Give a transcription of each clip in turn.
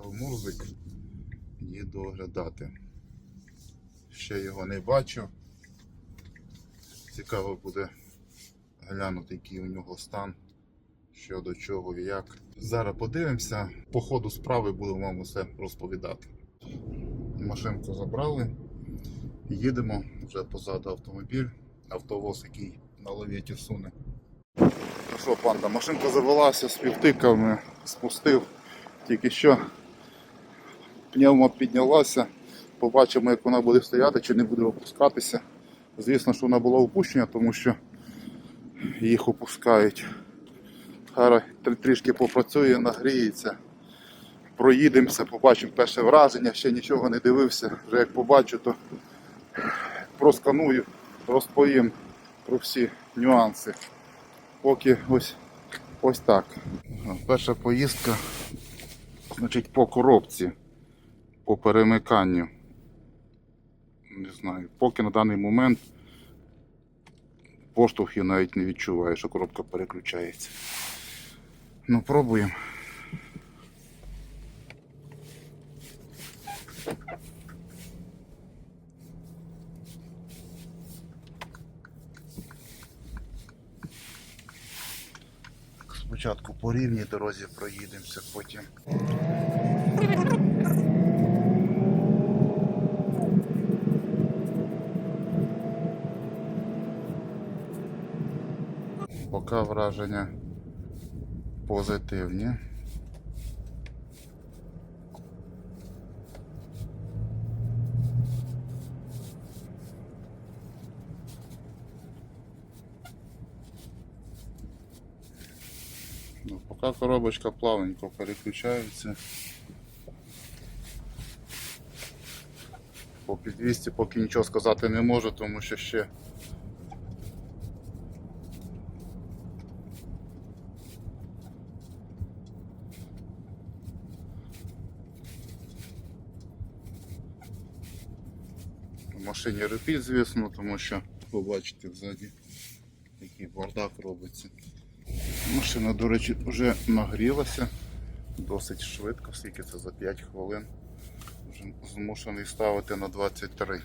Приїхав Мурзик, їду оглядати. Ще його не бачу. Цікаво буде глянути, який у нього стан, що до чого і як. Зараз подивимося, по ходу справи будемо вам усе розповідати. Машинку забрали, їдемо вже позаду автомобіль, автовоз, який на ловіті суне. Ну що, панда, машинка завелася з півтиками, спустив. Тільки що пневма піднялася. Побачимо, як вона буде стояти, чи не буде опускатися. Звісно, що вона була опущена, тому що їх опускають. Тр- трішки попрацює, нагріється. Проїдемося, побачимо перше враження, ще нічого не дивився. Вже як побачу, то просканую, розповім про всі нюанси. Поки ось, ось так. Перша поїздка значить, по коробці, по перемиканню. Не знаю, поки на даний момент поштовхів навіть не відчуваю, що коробка переключається. Ну, пробуємо. Спочатку по рівній дорозі проїдемося, потім. Поки враження позитивні. Ну, поки коробочка плавненько переключається. По підвісті поки нічого сказати не можу, тому що ще машині репіт, звісно, тому що побачите ззаді, який бардак робиться. Машина, до речі, вже нагрілася досить швидко, скільки це за 5 хвилин. Вже змушений ставити на 23.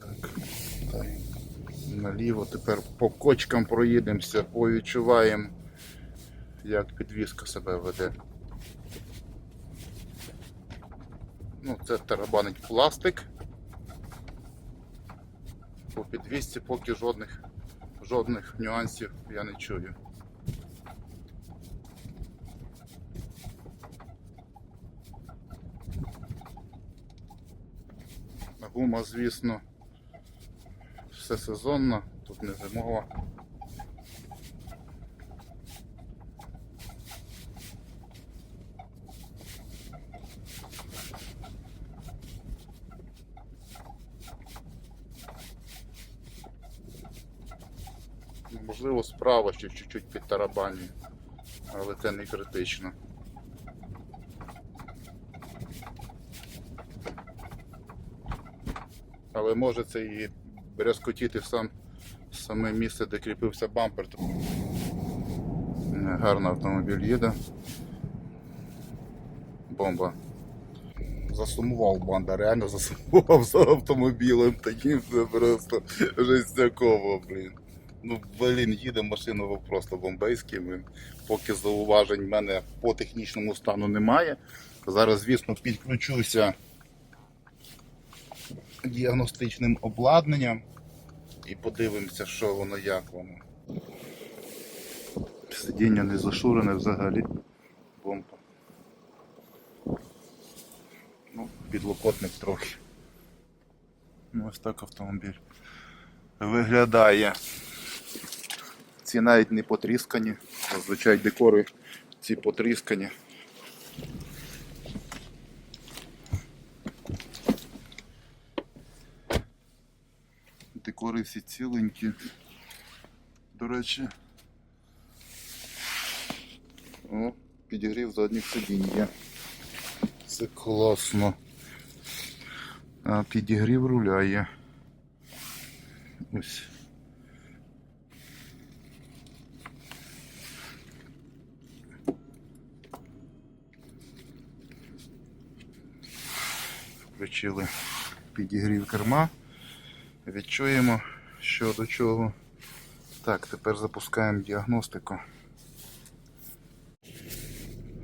Так, так. Наліво тепер по кочкам проїдемося, повідчуваємо, як підвізка себе веде. Ну, це тарабанить пластик. По підвісці поки жодних, жодних нюансів я не чую. Гума, звісно, все сезонно, тут не зимова. Ну, Справа ще чуть-чуть під тарабані, але це не критично. Але може це і брязкотіти в сам, саме місце, де кріпився бампер. Гарно автомобіль їде. Бомба. Засумував банда, реально засумував за автомобілем, таким просто жестяково, блін. Ну, блін, їде машина просто бомбейський. Блін. Поки зауважень в мене по технічному стану немає. Зараз, звісно, підключуся діагностичним обладнанням і подивимося, що воно, як воно. Сидіння не зашурене взагалі. Бомба. Ну, підлокотник трохи. Ну, ось так автомобіль виглядає. Ці навіть не потріскані. Зазвичай декори ці потріскані. Декори всі ціленькі. До речі. О, підігрів задніх сидінь є. Це класно. А підігрів руля є. Ось. Включили підігрів керма. Відчуємо, що до чого. Так, тепер запускаємо діагностику.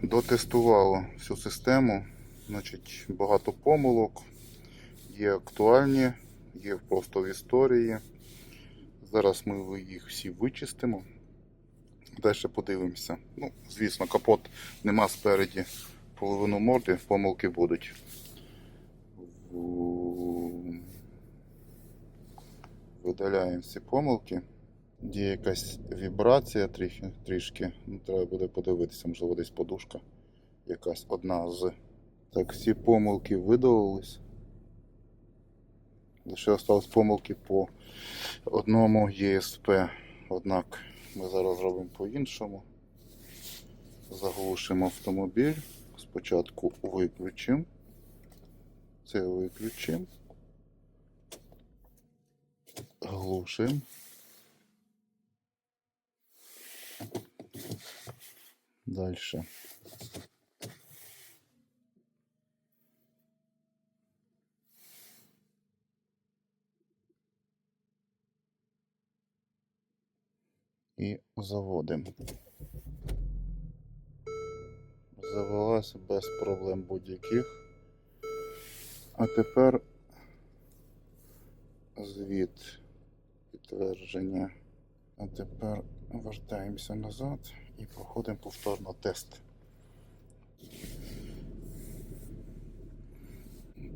Дотестувало всю систему. Значить, багато помилок. Є актуальні, є просто в історії. Зараз ми їх всі вичистимо. Далі подивимося. Ну, звісно, капот нема спереді половину морди, помилки будуть. Видаляємо всі помилки. Є якась вібрація трішки, трішки. Ну, треба буде подивитися, можливо, десь подушка. Якась одна з. Так, всі помилки видалились. Лише осталось помилки по одному ЄСП. Однак ми зараз зробимо по-іншому. Заглушимо автомобіль. Спочатку виключимо. Це виключимо. Глушимо. Дальше. І заводимо. Завелася без проблем будь-яких. А тепер звіт підтвердження. А тепер вертаємося назад і проходимо повторно тест.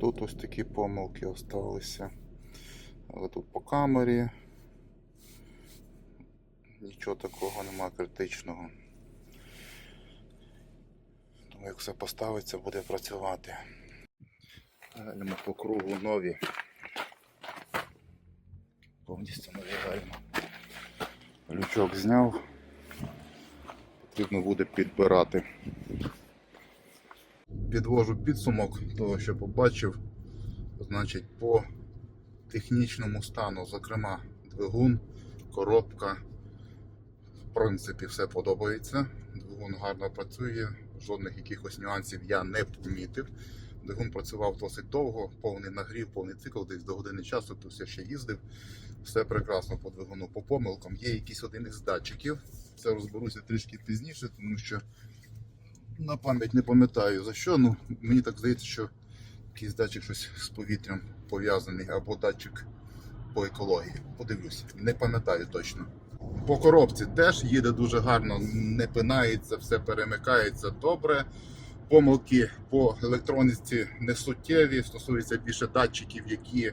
Тут ось такі помилки осталися. Але тут по камері нічого такого нема критичного. Тому як все поставиться, буде працювати. Гальма по кругу нові. Повністю нові гальма. Лючок зняв. Потрібно буде підбирати. Підвожу підсумок того, що побачив. Значить, по технічному стану, зокрема, двигун, коробка. В принципі, все подобається. Двигун гарно працює, жодних якихось нюансів я не помітив. Двигун працював досить довго, повний нагрів, повний цикл, десь до години часу, то все ще їздив. Все прекрасно по двигуну, по помилкам. Є якийсь один із датчиків. Це розберуся трішки пізніше, тому що на пам'ять не пам'ятаю за що. Ну, мені так здається, що якийсь датчик щось з повітрям пов'язаний або датчик по екології. Подивлюсь, не пам'ятаю точно. По коробці теж їде дуже гарно, не пинається, все перемикається добре. Помилки по електроніці не суттєві, стосуються більше датчиків, які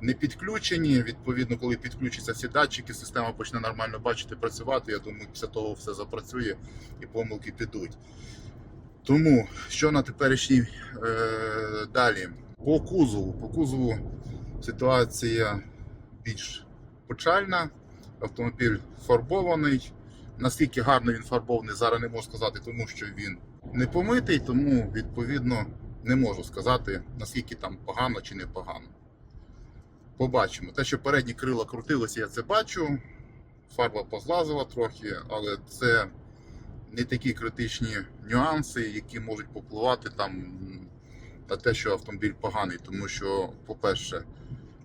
не підключені. Відповідно, коли підключаться всі датчики, система почне нормально бачити, працювати. Я думаю, після того все запрацює і помилки підуть. Тому що на теперішній е, далі? По кузову. По кузову ситуація більш печальна. Автомобіль фарбований. Наскільки гарно він фарбований, зараз не можу сказати, тому що він не помитий, тому відповідно не можу сказати, наскільки там погано чи не погано. Побачимо. Те, що передні крила крутилися, я це бачу. Фарба позлазила трохи, але це не такі критичні нюанси, які можуть попливати там на те, що автомобіль поганий. Тому що, по-перше,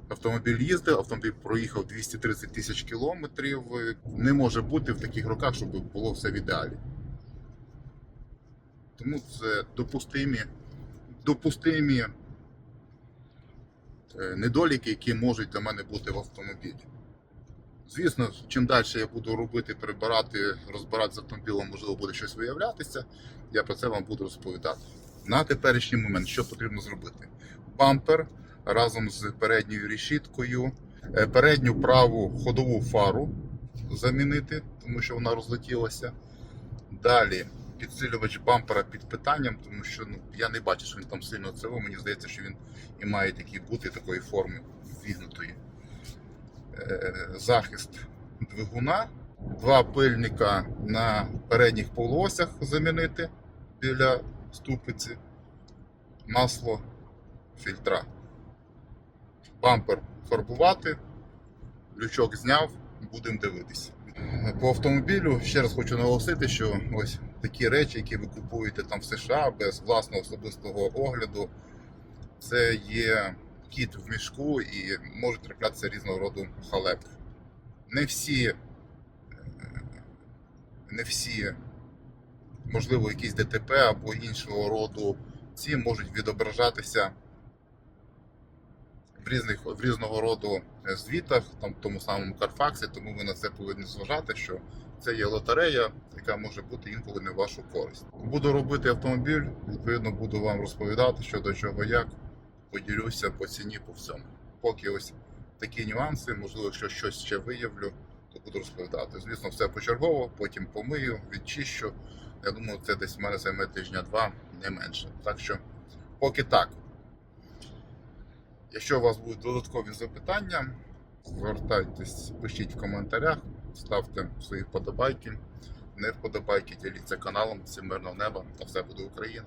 автомобіль їздив, автомобіль проїхав 230 тисяч кілометрів. Не може бути в таких роках, щоб було все в ідеалі. Тому це допустимі, допустимі е, недоліки, які можуть для мене бути в автомобілі. Звісно, чим далі я буду робити, прибирати, розбирати з автомобілем, можливо, буде щось виявлятися, я про це вам буду розповідати. На теперішній момент що потрібно зробити? Бампер разом з передньою решіткою, е, передню праву ходову фару замінити, тому що вона розлетілася. Далі підсилювач бампера під питанням, тому що ну, я не бачу, що він там сильно цього. Мені здається, що він і має такі бути такої форми вігнутої. Е, Захист двигуна, два пильника на передніх полуосях замінити біля ступиці, масло, фільтра. Бампер фарбувати, лючок зняв, будемо дивитися. По автомобілю ще раз хочу наголосити, що ось такі речі, які ви купуєте там в США без власного особистого огляду, це є кіт в мішку і можуть траплятися різного роду халепи. Не всі, е, не всі, можливо, якісь ДТП або іншого роду ці можуть відображатися в різних в різного роду звітах, там в тому самому Карфаксі, тому ви на це повинні зважати, що це є лотерея, яка може бути інколи не в вашу користь. Буду робити автомобіль, відповідно буду вам розповідати, що до чого як, поділюся по ціні, по всьому. Поки ось такі нюанси, можливо, якщо щось ще виявлю, то буду розповідати. Звісно, все почергово, потім помию, відчищу. Я думаю, це десь в мене займе тижня-два, не менше. Так що, поки так. Якщо у вас будуть додаткові запитання, звертайтесь, пишіть в коментарях, ставте свої вподобайки, не вподобайки, діліться каналом, всім мирного неба. Та все буде Україна.